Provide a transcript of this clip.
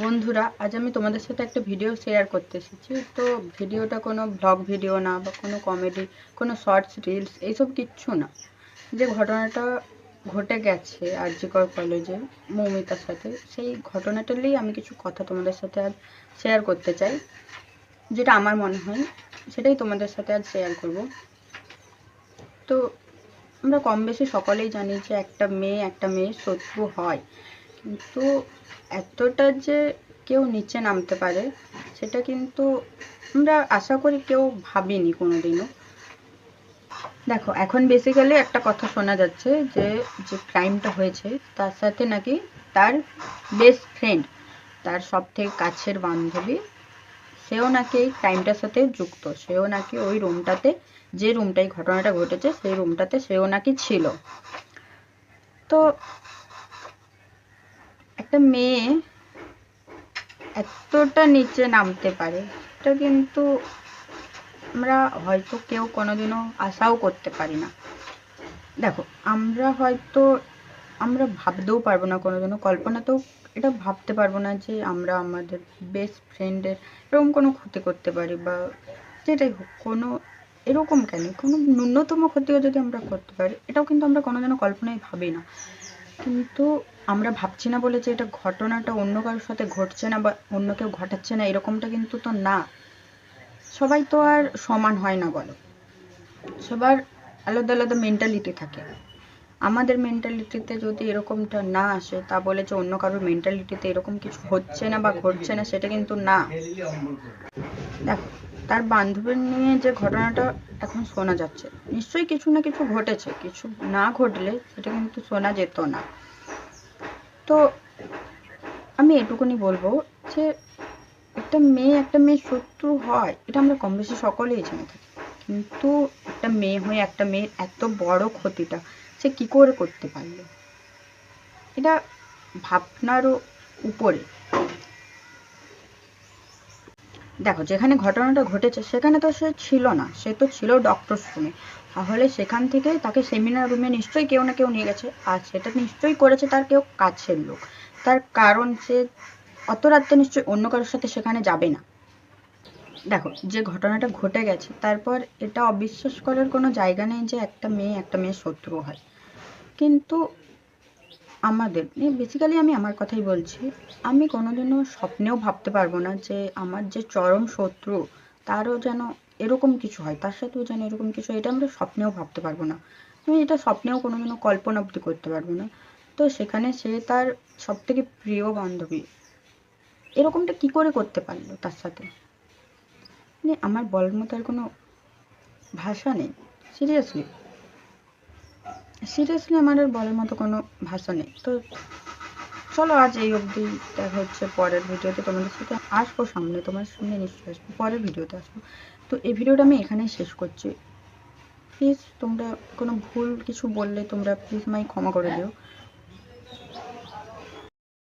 বন্ধুরা, আজ আমি তোমাদের সাথে একটা ভিডিও শেয়ার করতে এসেছি। তো ভিডিওটা কোনো ব্লগ ভিডিও না বা কোনো কমেডি কোনো শর্টস রিলস এইসব কিচ্ছু না। যে ঘটনাটা ঘটে গেছে আর আরজিকর কলেজে মৌমিতার সাথে, সেই ঘটনাটা নিয়েই আমি কিছু কথা তোমাদের সাথে আজ শেয়ার করতে চাই। যেটা আমার মনে হয়, সেটাই তোমাদের সাথে আজ শেয়ার করব। তো আমরা কম বেশি সকলেই জানি যে একটা মেয়ে, একটা মেয়ের শত্রু হয়। কিন্তু এতটা যে কেউ নিচে নামতে পারে, সেটা কিন্তু আমরা আশা করি কেউ ভাবিনি কোনোদিনও। দেখো, এখন বেসিক্যালি একটা কথা শোনা যাচ্ছে যে যে ক্রাইমটা হয়েছে, তার সাথে নাকি তার বেস্ট ফ্রেন্ড তার সব থেকে কাছের বান্ধবী, সেও নাকি এই ক্রাইমটার সাথে যুক্ত। সেও নাকি ওই রুমটাতে যে রুমটাই ঘটনাটা ঘটেছে, সেই রুমটাতে সেও নাকি ছিল। তো একটা মেয়ে এতটা নিচে নামতে পারে, এটা কিন্তু আমরা হয়তো কেউ কোনোদিনও আশাও করতে পারি না। দেখো, আমরা হয়তো, আমরা ভাবতেও পারব না কোনোদিনও, কল্পনাতেও এটা ভাবতে পারব না যে আমরা আমাদের বেস্ট ফ্রেন্ডের এরকম কোনো ক্ষতি করতে পারি বা যেটাই হোক, কোনো এরকম কেন? কোনো ন্যূনতম ক্ষতিও যদি আমরা করতে পারি, এটাও কিন্তু আমরা কোনোদিনও কল্পনায় ভাবি না। কিন্তু আমরা ভাবছি না বলে যে এটা ঘটনাটা অন্য কারোর সাথে ঘটছে না বা অন্য কেউ ঘটাচ্ছে না, এরকমটা কিন্তু তো না। সবাই তো আর সমান হয় না বলো। সবার আলাদা আলাদা মেন্টালিটি থাকে। আমাদের মেন্টালিটিতে যদি এরকমটা না আসে, তা বলে যে অন্য কারোর মেন্টালিটিতে এরকম কিছু হচ্ছে না বা ঘটছে না, সেটা কিন্তু না। দেখো, তার বান্ধবীর নিয়ে যে ঘটনাটা এখন শোনা যাচ্ছে, নিশ্চয়ই কিছু না কিছু ঘটেছে। কিছু না ঘটলে সেটা কিন্তু শোনা যেত না। তো আমি এটুকুনি বলব যে একটা মেয়ে একটা মেয়ে শত্রু হয়, এটা আমরা কম বেশি সকলেই জেনে থাকি। কিন্তু একটা মেয়ে হয়ে একটা মেয়ের এত বড় ক্ষতিটা সে কি করে করতে পারল? এটা ভাবনারও উপরে। দেখো, যেখানে ঘটনাটা ঘটেছে, সেখানে তো সে ছিল না, সে তো ছিল ডক্টর রুমে তাহলে সেখান থেকে তাকে সেমিনার রুমে নিশ্চয়ই কেউ না কেউ নিয়ে গেছে। আর সেটা নিশ্চয়ই করেছে তার কেউ কাছের লোক। তার কারণ সে অত রাত্রে নিশ্চয়ই অন্য কারোর সাথে সেখানে যাবে না। দেখো, যে ঘটনাটা ঘটে গেছে, তারপর এটা অবিশ্বাস করার কোনো জায়গা নেই যে একটা মেয়ে একটা মেয়ের শত্রু হয়। কিন্তু আমাদের বেসিক্যালি আমি আমার কথাই বলছি, আমি কোনোদিনও স্বপ্নেও ভাবতে পারব না যে আমার যে চরম শত্রু, তারও যেন এরকম কিছু হয়, তার সাথেও যেন এরকম কিছু এটা আমরা স্বপ্নেও ভাবতে পারব না। আমি এটা স্বপ্নেও কোনোদিনও কল্পনা অব্দি করতে পারব না। তো সেখানে সে তার সব থেকে প্রিয় বান্ধবী, এরকমটা কি করে করতে পারল তার সাথে? মানে আমার বলার মতো আর কোনো ভাষা নেই সিরিয়াসলি সিরিয়াসলি আমার আর বলার মতো কোনো ভাষা নেই। তো চলো আজ এই অবধি দেখা হচ্ছে পরের ভিডিওতে। তোমাদের সাথে আসব সামনে, তোমার সামনে নিশ্চয়ই আসব, পরের ভিডিওতে আসব। তো এই ভিডিওটা আমি এখানেই শেষ করছি। প্লিজ তোমরা কোনো ভুল কিছু বললে তোমরা প্লিজ আমায় ক্ষমা করে দিও।